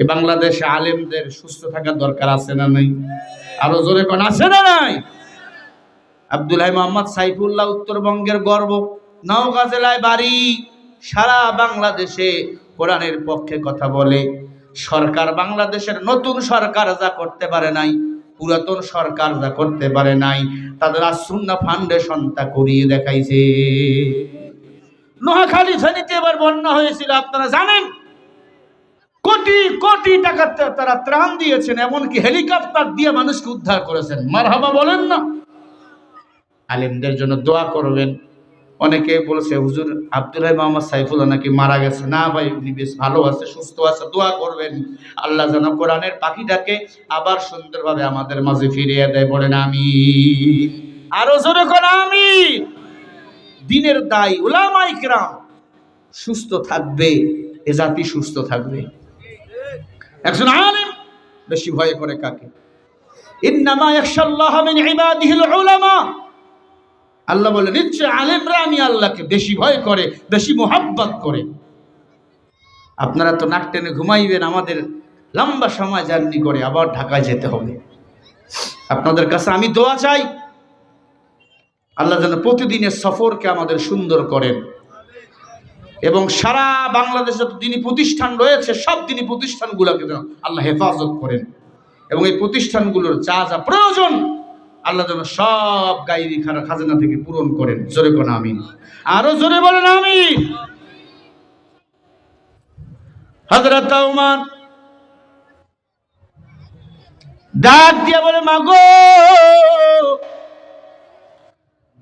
এ বাংলাদেশে আলেমদের সুস্থ থাকার দরকার আছে না নাই? আরও জোরে কোন আছে না নাই? আব্দুল আব্দুল্লাহ মোহাম্মদ সাইফুল্লাহ উত্তরবঙ্গের গর্ব। নওগাঁ জেলায় বাড়ি। সারা বাংলাদেশে কোরআনের পক্ষে কথা বলে। সরকার বাংলাদেশের নতুন সরকার যা করতে পারে নাই, পুরাতন সরকার যা করতে পারে নাই, তাদের আসুন্না ফাউন্ডেশন তা করিয়ে দেখাইছে। নোয়াখালী ফেনীতে এবার বন্যা হয়েছিল, আপনারা জানেন? কোটি কোটি টাকা তারা ত্রাণ দিয়েছেন, এমনকি হেলিকপ্টার দিয়ে মানুষকে উদ্ধার করেছেন। মারহাবা বলেন না। আলিমদের জন্য দোয়া করবেন। অনেকে বলেছে, হুজুর আব্দুল্লাহ মোহাম্মদ সাইফুল্লাহ নাকি মারা গেছে? না ভাই, উনি বেশ ভালো আছে, সুস্থ আছে, দোয়া করবেন। আল্লাহ যেন কোরআনের পাখিটাকে আবার সুন্দরভাবে আমাদের মাঝে ফিরিয়ে দেয়। বলেন আমি আরও জোরে করে আমি দিনের দায় উলামাই কিরাম সুস্থ থাকবে, এ জাতি সুস্থ থাকবে। একজন আলিম বেশি ভয় করে কাকে? ইন্নামা ইয়াখশাল্লাহ মিন আল্লাহ বলে নিশ্চয় আলেমরা আমি আল্লাহকে বেশি ভয় করে, বেশি মোহাব্বত করে। আপনারা তো নাক টেনে ঘুমাইবেন, আমাদের লম্বা সময় জার্নি করে আবার ঢাকায় যেতে হবে। আপনাদের কাছে আমি দোয়া চাই, আল্লাহ যেন প্রতিদিনের সফরকে আমাদের সুন্দর করেন। এবং সারা বাংলাদেশে যত দিনী প্রতিষ্ঠান রয়েছে, সব দিনী প্রতিষ্ঠানগুলোকে যেন আল্লাহ হেফাজত করেন। এবং এই প্রতিষ্ঠানগুলোর যা যা প্রয়োজন, আল্লাহ যেন সব গাইরি খানা খাজানা থেকে পূরণ করেন। জোরে কোন আমি আরও জোরে বলেন আমি হজরত উমার ডাক দিয়ে বলে, মাগো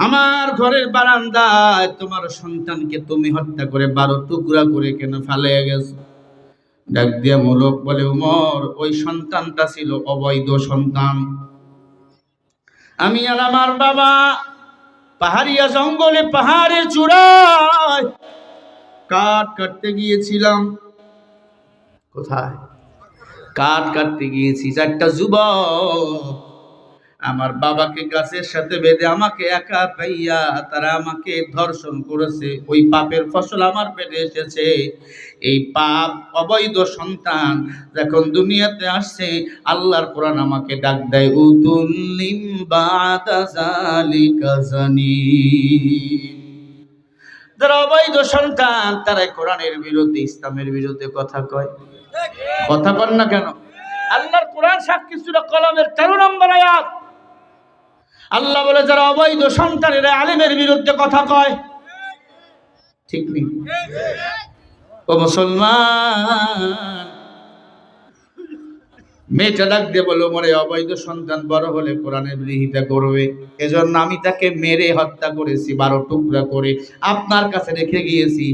আমার ঘরের বারান্দায় তোমার সন্তানকে তুমি হত্যা করে বারো টুকরা করে কেন ফেলে গেছো? ডাক দিয়া মূলক বলে, উমর, ওই সন্তানটা ছিল অবৈধ সন্তান। আমি আর আমার বাবা পাহাড়িয়া জঙ্গলে পাহাড়ের চূড়ায় কাঠ কাটতে গিয়েছিলাম। কোথায়? কাঠ কাটতে গিয়েছি। চারটা যুবক আমার বাবাকে গাছের সাথে বেঁধে আমাকে একা পাইয়া তারা আমাকে ধর্ষণ করেছে। ওই পাপের ফসল আমার পেটে এসেছে। এই পাপ অবৈধ সন্তান যখন দুনিয়াতে আসছে, আল্লাহর কোরআন আমাকে ডাক দেয় উতুল্লিম জানিম। যারা অবৈধ সন্তান তারা কোরআনের বিরুদ্ধে, ইসলামের বিরুদ্ধে কথা কয়। কথা কন না কেন? আল্লাহর কোরআন সাক্ষী ছিল কলমের তেরো নম্বর আয়াত। আল্লাহ বলে, যারা অবৈধ সন্তানেরা আলিমের বিরুদ্ধে কথা কয়, ঠিক নেই। ও মুসলমান, মেয়েটা ডাক দিয়ে বলো মরে অবৈধ সন্তান বড় হলে কোরআনের বিরোধিতা করবে। এজন্য আমি তাকে মেরে হত্যা করেছি, বারো টুকরা করে। আপনার কাছে রেখে গিয়েছি,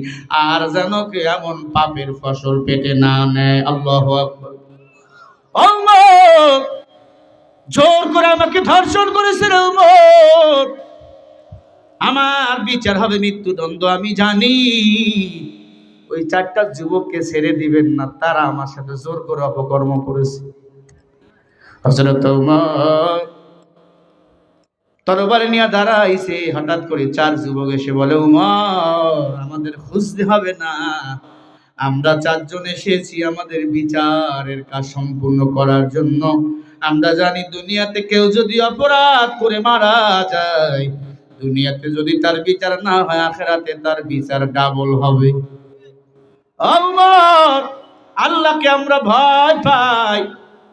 আর যেন কে এমন পাপের ফসল পেটে না নেয়। আল্লাহ আল্লাহ! করে আমাকে ধর্ষণ করেছে রে উমর। আমার বিচার হবে মৃত্যুদণ্ড, আমি জানি। ওই চারটা যুবককে ছেড়ে দিবেন না, তারা আমার সাথে জোর করে অপকর্ম করেছে। হজরত তরবারে নিয়ে দাঁড়াইছে, হঠাৎ করে চার যুবক এসে বলে, উমর, আমাদের খুঁজতে হবে না। আমরা চারজন এসেছি, আমাদের বিচারের কাজ সম্পূর্ণ করার জন্য। আমরা জানি দুনিয়াতে কেউ যদি অপরাধ করে মারা যায়, দুনিয়াতে যদি তার বিচার না হয়, আখেরাতে তার বিচার ডাবল হবে। আল্লাহ, আল্লাহকে আমরা ভয় পাই।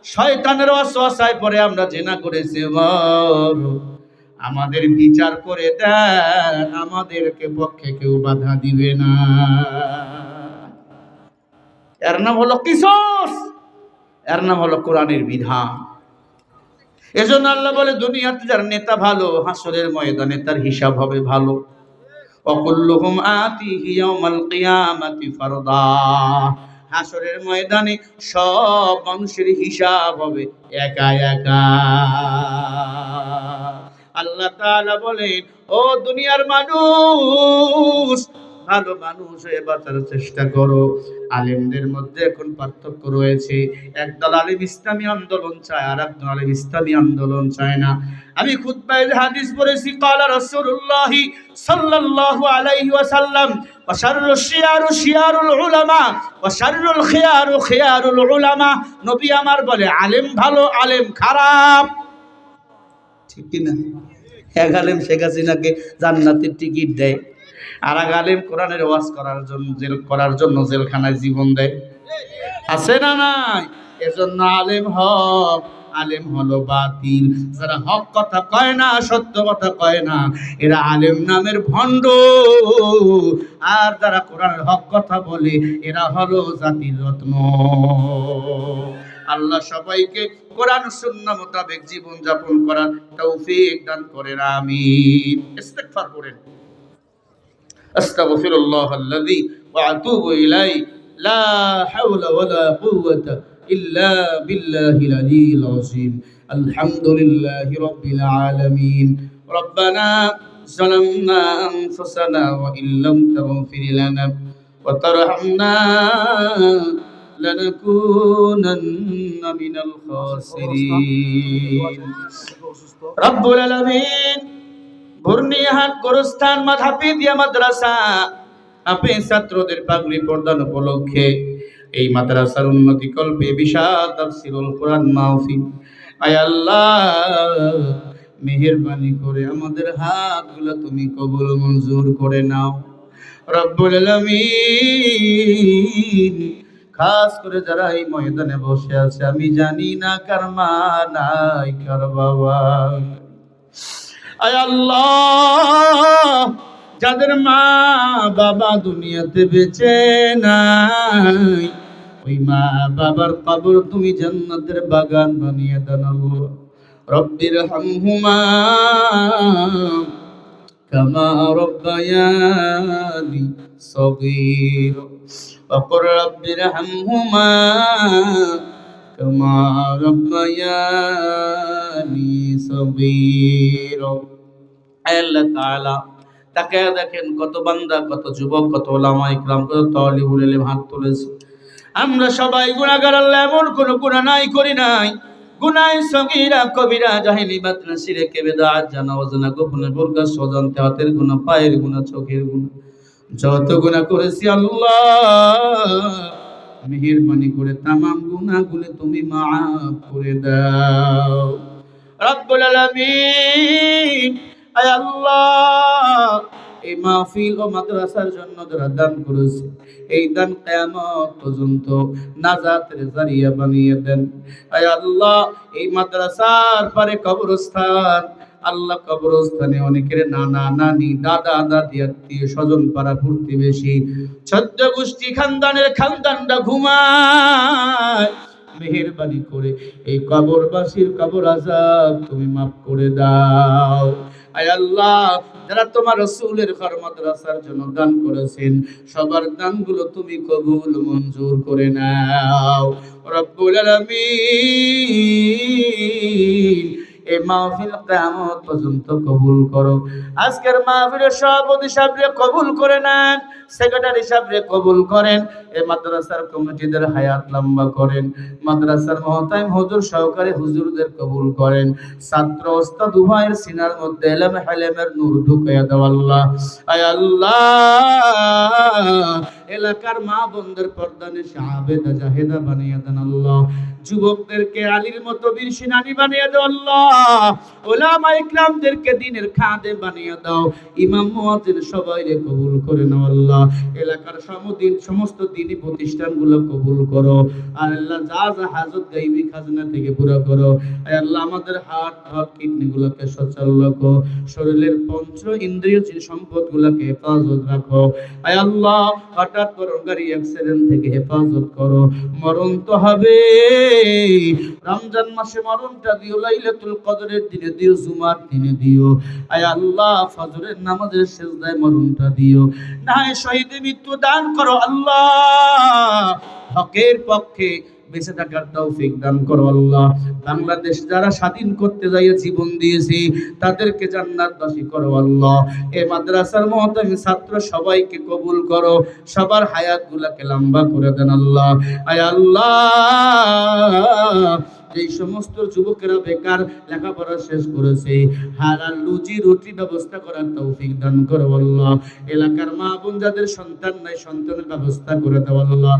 শয়তানের অসহায় পরে আমরা জেনা করেছি। আমাদের বিচার করে দেন, আমাদেরকে পক্ষে কেউ বাধা দিবে না। এর নাম হলো কিসস। এর নাম হলো কোরআনের বিধান। এজন্য আল্লাহ বলে, দুনিয়াতে যার নেতা ভালো, হাসরের ময়দানে তার হিসাব হবে ভালো। অকুল্লুহুম আতিহি ইয়াউমাল কিয়ামাতি ফারদা। হাসরের ময়দানে সব মানুষের হিসাব হবে একা একা। আল্লাহ তাআলা বলেন, ও দুনিয়ার মানুষ ভালো মানুষ হয়ে বাঁচার চেষ্টা করো আলেমদের মধ্যে এখন পার্থক্য রয়েছে একদল আলিম ইসলামী আন্দোলন চায় আর একদল আলিম ইসলামী আন্দোলন চায় না আমি খুতবায় হাদিস পড়েছি কালা রাসূলুল্লাহি সাল্লাল্লাহু আলাইহি ওয়াসাল্লাম وشر الشيار شيار العلماء وشر الخيار خيار العلماء নবী আমার বলে আলেম ভালো আলেম খারাপ ঠিক কি না এক আলেম শেখ হাসিনাকে জান্নাতের টিকিট দেয় আর এক আলেম কোরআনের ওয়াজ করার জন্য জেল করার জন্য জেলখানায় জীবন দেয়। আছে না নাই? এজন্য আলেম হক। আলেম হলো বাতিল। যারা হক কথা কয় না, সত্য কথা কয় না, এরা আলেম নামের ভণ্ড। আর যারা কোরআনের হক কথা বলে, এরা হলো জাতির রত্ন। আল্লাহ সবাইকে কোরআন শূন্য মোতাবেক জীবন যাপন করার তৌফিক দান করেন, আমিন। ইস্তেগফার করেন। أستغفر الله الذي وأتوب إليه لا حول ولا قوة إلا بالله العلي العظيم الحمد لله رب العالمين ربنا ظلمنا أنفسنا وإن لم تغفر لنا وترحمنا لنكونن من الخاسرين رب العالمين ঘূর্ণিহাট গোরস্থান মাথাপিদিয়া মাদ্রাসা। আপনি ছাত্রদের পাগড়ি প্রদান উপলক্ষে এই মাদ্রাসার উন্নতি কল্পে বিশাল তাফসিরুল কোরআন মাহফিল। আয় আল্লাহ, মেহেরবানি করে আমাদের হাতগুলো তুমি কবুল মঞ্জুর করে নাও। রব্বুল আলামিন, খাস করে যারা এই ময়দানে বসে আছে, আমি জানি না কার মা নাই, কার বাবা। আল্লাহ যাদের মা বাবা দুনিয়াতে বেঁচে নাই ওই মা বাবার কবর তুমি জান্নাতের বাগান বানিয়ে দেন আল্লাহ রব্বির হামহুমা كما ربياني صغير وقل رب ارحمهما كما ربياني صغير আল্লাহ তাআলা। তাকে দেখেন, কত বান্দা, কত যুবক, কত ওলামা ইকরাম, কত তালিবুল ইলম হাত তুলেছে। আমরা সবাই গুনাহগার, আল্লাহ এমন কোন গুনাহ নাই করি নাই। গুনাই সগীরা কবিরা, জাহিলি মাতনা সিরে কে বেদাত, জানা, অজানা, গোপনে, বোরকা সজান্তে হাতের গুনাহ, পায়ের গুনাহ, চোখের গুনাহ। যত গুনাহ করেছি আল্লাহ মেহেরবানি করে তামাম গুনাহগুলো তুমি মাফ করে দাও। রব্বুল আলামিন আয় এই মাহফিল ও মাদ্রাসার জন্য যারা দান করেছে, এই দান কিয়ামত পর্যন্ত নাজাতের জারিয়া বানিয়ে দেন। আয় আল্লাহ, এই মাদ্রাসার পারে কবরস্থান, আল্লাহ কবরস্থানে অনেকের নানা নানি, দাদা, দাদি, আত্মীয় স্বজন, পাড়া প্রতিবেশী ছদ্ম গোষ্ঠী খানদানের খানদানটা ঘুমায়। মেহেরবানি করে এই কবরবাসীর কবর আজাব তুমি মাফ করে দাও। আয় আল্লাহ, যারা তোমার রসুলের ঘর মাদ্রাসার জন্য দান করেছেন, সবার দানগুলো তুমি কবুল মঞ্জুর করে নাও। রব্বুল আলামিন এই মাহফিল কিয়ামত পর্যন্ত কবুল করো। আজকের মাহফিলের সভাপতি সাহেবরে কবুল করে নেন, সেক্রেটারি সাহেবরে কবুল করেন এই মাদ্রাসার কমিটিদের হায়াত লম্বা করেন, মাদ্রাসার মহতাইম হুজুর সহকারী হুজুরদের কবুল করেন। ছাত্র ওস্তাদ উভয়ের সিনার মধ্যে এলেম হেলেমের নূর ঢুকাইয়া দাও আল্লাহ। আয় আল্লাহ এলাকার মা বোনদের পর্দানে জাহেদা বানিয়ে দেন আল্লাহ। যুবকদেরকে আলীর মতো বানিয়ে আল্লাহ। ওলামা ইকরামদেরকে দিনের খাদে বানিয়ে দাও। ইমাম মুয়াজ্জিন কবুল করে নাও আল্লাহ। এলাকার সমদিন সমস্ত দিনী প্রতিষ্ঠানগুলো কবুল করো। আর আল্লাহ যা যা হাজত গাইবি খাজনা থেকে পুরো করো। আয় আল্লাহ, আমাদের হার্ট ভাব কিডনি গুলোকে সচল রাখো। শরীরের পঞ্চ ইন্দ্রিয় সম্পদ গুলোকে হেফাজত রাখো। আয় আল্লাহ, হঠাৎ গাড়ি অ্যাক্সিডেন্ট থেকে হেফাজত করো, মরণ তো হবে। রমজান মাসে মরণটা দিও, লাইলাতুল কদরের দিনে দিও, জুমার দিনে দিও। আয় আল্লাহ, ফজরের নামাজের সেজদায় মরণটা দিও। না শহীদে মৃত্যু দান করো, আল্লাহ। হকের পক্ষে বেঁচে থাকার তৌফিক দান করো আল্লাহ। বাংলাদেশ যারা স্বাধীন করতে যাই জীবন দিয়েছি, তাদেরকে জান্নাতবাসী করো আল্লাহ। এ মাদ্রাসার মত ছাত্র সবাইকে কবুল করো। সবার হায়াত গুলাকে লম্বা করে দেন আল্লাহ। আয় আল্লাহ! যেই সমস্ত যুবকেরা বেকার লেখাপড়া শেষ করেছে, হালাল রুজি, রুটি ব্যবস্থা করার তৌফিক দান করো আল্লাহ। এলাকার মা বোন যাদের সন্তান নাই, সন্তানের ব্যবস্থা করে দাও আল্লাহ।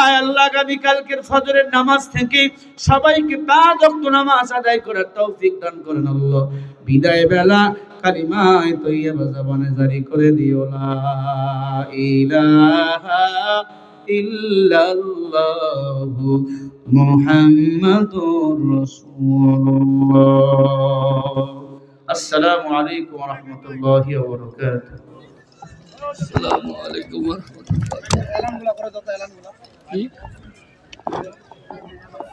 আয় আল্লাহ, আগামী কালকের ফজরের নামাজ থেকে সবাইকে পাঁচ ওয়াক্ত নামাজ আদায় করার তৌফিক দান করেন আল্লাহ। বিদায় বেলা কালিমায় তৈয়বা জবানে জারি করে দিও, লা ইলাহা ইল্লাল্লাহু মুহাম্মাদুর রাসূলুল্লাহ আসসালামু আলাইকুম ওয়া রাহমাতুল্লাহি ওয়া বারাকাতুহু আসসালামু আলাইকুম ওয়া রাহমাতুল্লাহ